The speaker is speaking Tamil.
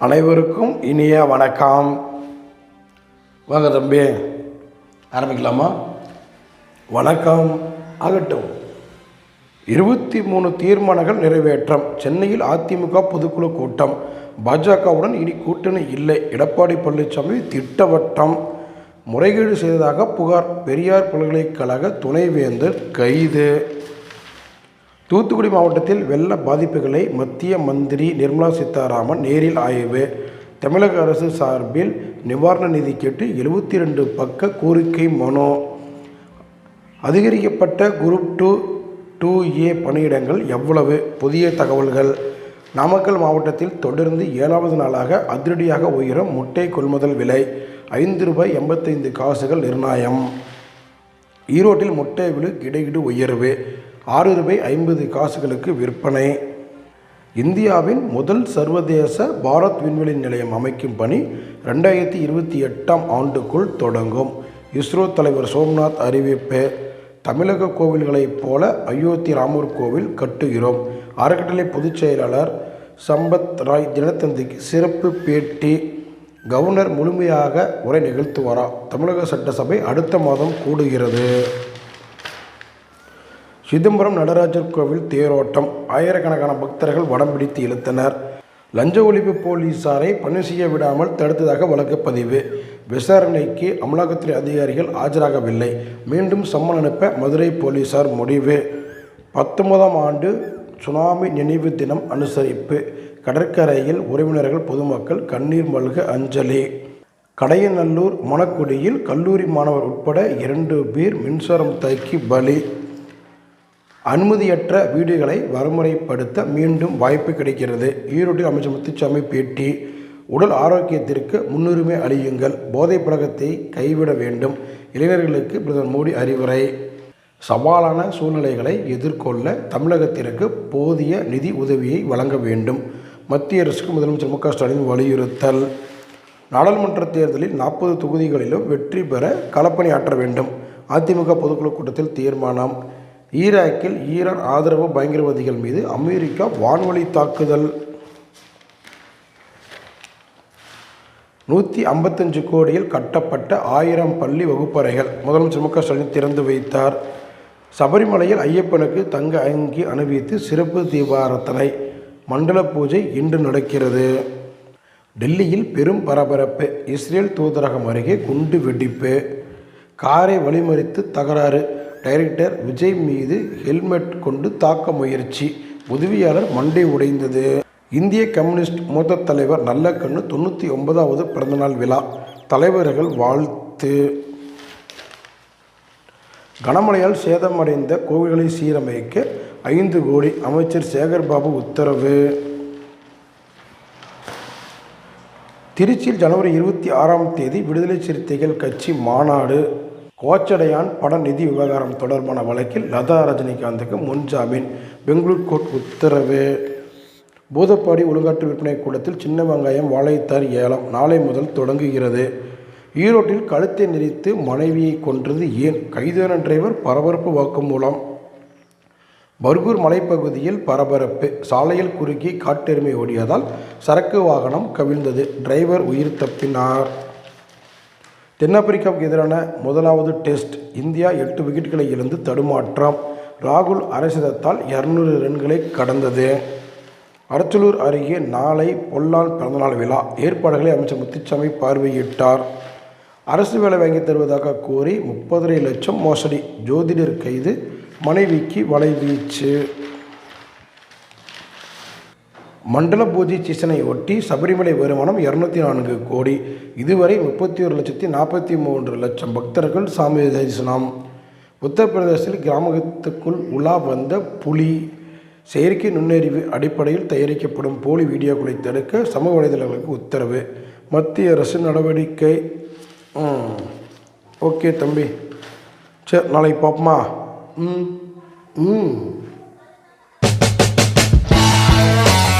அனைவருக்கும் இனிய வணக்கம். வாங்க தம்பி ஆரம்பிக்கலாமா? வணக்கம். ஆகட்டும். இருபத்தி மூணு தீர்மானங்கள் நிறைவேற்றம். சென்னையில் அதிமுக பொதுக்குழு கூட்டம். பாஜகவுடன் இனி கூட்டணி இல்லை. எடப்பாடி பழனிசாமி திட்டவட்டம். முறைகேடு செய்ததாக புகார். பெரியார் பல்கலைக்கழக துணைவேந்தர் கைது. தூத்துக்குடி மாவட்டத்தில் வெள்ள பாதிப்புகளை மத்திய மந்திரி நிர்மலா சீதாராமன் நேரில் ஆய்வு. தமிழக அரசு சார்பில் நிவாரண நிதி கேட்டு எழுபத்தி ரெண்டு பக்க கோரிக்கை மனு. அதிகரிக்கப்பட்ட குரூப் டூ டூ ஏ பணியிடங்கள் எவ்வளவு? புதிய தகவல்கள். நாமக்கல் மாவட்டத்தில் தொடர்ந்து ஏழாவது நாளாக அதிரடியாக உயரும் முட்டை கொள்முதல் விலை. ஐந்து ரூபாய் எண்பத்தைந்து காசுகள் நிர்ணயம். ஈரோட்டில் முட்டை விலை கிடையிடு உயர்வு. ஆறு ரூபாய் ஐம்பது காசுகளுக்கு விற்பனை. இந்தியாவின் முதல் சர்வதேச பாரத் விண்வெளி நிலையம் அமைக்கும் பணி ரெண்டாயிரத்தி இருபத்தி எட்டாம் ஆண்டுக்குள் தொடங்கும். இஸ்ரோ தலைவர் சோம்நாத் அறிவிப்பு. தமிழக கோவில்களைப் போல அயோத்தி ராமர் கோவில் கட்டுகிறோம். அறக்கட்டளை பொதுச் செயலாளர் சம்பத் ராய் தினத்தந்திக்கு சிறப்பு பேட்டி. கவர்னர் முழுமையாக உரை நிகழ்த்துவாரா? தமிழக சட்டசபை அடுத்த மாதம் கூடுகிறது. சிதம்பரம் நடராஜர் கோவில் தேரோட்டம். ஆயிரக்கணக்கான பக்தர்கள் வடம் பிடித்து இழுத்தனர். லஞ்ச ஒழிப்பு போலீசாரை பணி செய்ய விடாமல் தடுத்ததாக வழக்கு பதிவு. விசாரணைக்கு அமலாக்கத்துறை அதிகாரிகள் ஆஜராகவில்லை. மீண்டும் சம்மன் அனுப்ப மதுரை போலீசார் முடிவு. பத்தொன்பதாம் ஆண்டு சுனாமி நினைவு தினம் அனுசரிப்பு. கடற்கரையில் உறவினர்கள் பொதுமக்கள் கண்ணீர் மல்க அஞ்சலி. கடையநல்லூர் மணக்குடியில் கல்லூரி மாணவர் உட்பட இரண்டு பேர் மின்சாரம் தாக்கி பலி. அனுமதியற்ற வீடுகளை வரமுறைப்படுத்த மீண்டும் வாய்ப்பு கிடைக்கிறது. ஈரோட்டில் அமைச்சர் முத்துச்சாமி பேட்டி உடல் ஆரோக்கியத்திற்கு முன்னுரிமை அளியுங்கள் போதைப் பழக்கத்தை கைவிட வேண்டும் இளைஞர்களுக்கு பிரதமர் மோடி அறிவுரை. சவாலான சூழ்நிலைகளை எதிர்கொள்ள தமிழகத்திற்கு போதிய நிதி உதவியை வழங்க வேண்டும் மத்திய அரசுக்கு முதலமைச்சர் மு க ஸ்டாலின் வலியுறுத்தல். நாடாளுமன்ற தேர்தலில் நாற்பது தொகுதிகளிலும் வெற்றி பெற களப்பணி ஆற்ற வேண்டும் அதிமுக பொதுக்குழு கூட்டத்தில் தீர்மானம். ஈராக்கில் ஈரான் ஆதரவு பயங்கரவாதிகள் மீது அமெரிக்கா வான்வழி தாக்குதல். நூற்றி ஐம்பத்தஞ்சு கோடியில் கட்டப்பட்ட ஆயிரம் பள்ளி வகுப்பறைகள். முதலமைச்சர் மு க ஸ்டாலின் திறந்து வைத்தார். சபரிமலையில் ஐயப்பனுக்கு தங்க அங்கி அணிவித்து சிறப்பு தீபாரத்தனை மண்டல பூஜை இன்று நடக்கிறது. டெல்லியில் பெரும் பரபரப்பு. இஸ்ரேல் தூதரகம் அருகே குண்டு வெடிப்பு. காரை வழிமறித்து தகராறு. டைரக்டர் விஜய் மீது ஹெல்மெட் கொண்டு தாக்க முயற்சி. உதவியாளர் மண்டை உடைந்தது. இந்திய கம்யூனிஸ்ட் மூத்த தலைவர் நல்லக்கண்ணு தொண்ணூற்றி ஒன்பதாவது பிறந்தநாள் விழா. தலைவர்கள் வாழ்த்து. கனமழையால் சேதமடைந்த கோவில்களை சீரமைக்க ஐந்து கோடி அமைச்சர் சேகர்பாபு உத்தரவு. திருச்சியில் ஜனவரி இருபத்தி ஆறாம் தேதி விடுதலை சிறுத்தைகள் கட்சி மாநாடு. கோச்சடையான் பட நிதி விவகாரம் தொடர்பான வழக்கில் லதா ரஜினிகாந்துக்கு முன்ஜாமீன். பெங்களூர் கோர்ட் உத்தரவு. பூதப்பாடி ஒழுங்காற்று விற்பனை கூடத்தில் சின்ன வெங்காயம் வாழைத்தார் ஏலம் நாளை முதல் தொடங்குகிறது. ஈரோட்டில் கழுத்தை நெரித்து மனைவியை கொன்றது ஏன்? கைதான டிரைவர் பரபரப்பு வாக்குமூலம். பர்கூர் மலைப்பகுதியில் பரபரப்பு. சாலையில் குறுக்கி காட்டெருமை ஓடியதால் சரக்கு வாகனம் கவிழ்ந்தது. டிரைவர் உயிர் தப்பினார். தென்னாப்பிரிக்காவுக்கு எதிரான முதலாவது டெஸ்ட் இந்தியா எட்டு விக்கெட்டுகளை இழந்து தடுமாற்றம். ராகுல் அரசிதத்தால் இரநூறு ரன்களை கடந்தது. அரச்சலூர் அருகே நாளை பொல்லால் பிறந்தநாள் விழா. ஏற்பாடுகளை அமைச்சர் முத்துச்சாமி பார்வையிட்டார். அரசு வேலை வாங்கி தருவதாக கூறி முப்பதரை லட்சம் மோசடி. ஜோதிடர் கைது மனைவிக்கு வலைவீச்சு. மண்டல பூஜை சீசனை ஒட்டி சபரிமலை வருமானம் இரநூத்தி நான்கு கோடி. இதுவரை முப்பத்தி ஒரு லட்சத்தி நாற்பத்தி மூன்று லட்சம் பக்தர்கள் சாமி தரிசனம். உத்தரப்பிரதேசத்தில் கிராமத்துக்குள் உலா வந்த புலி செயற்கை நுண்ணறிவு அடிப்படையில் தயாரிக்கப்படும் போலி வீடியோக்களை தடுக்க சமூக வலைதளங்களுக்கு உத்தரவு. மத்திய அரசு நடவடிக்கை ஓகே தம்பி. சரி நாளைக்கு பார்ப்போமா? ம் ம்.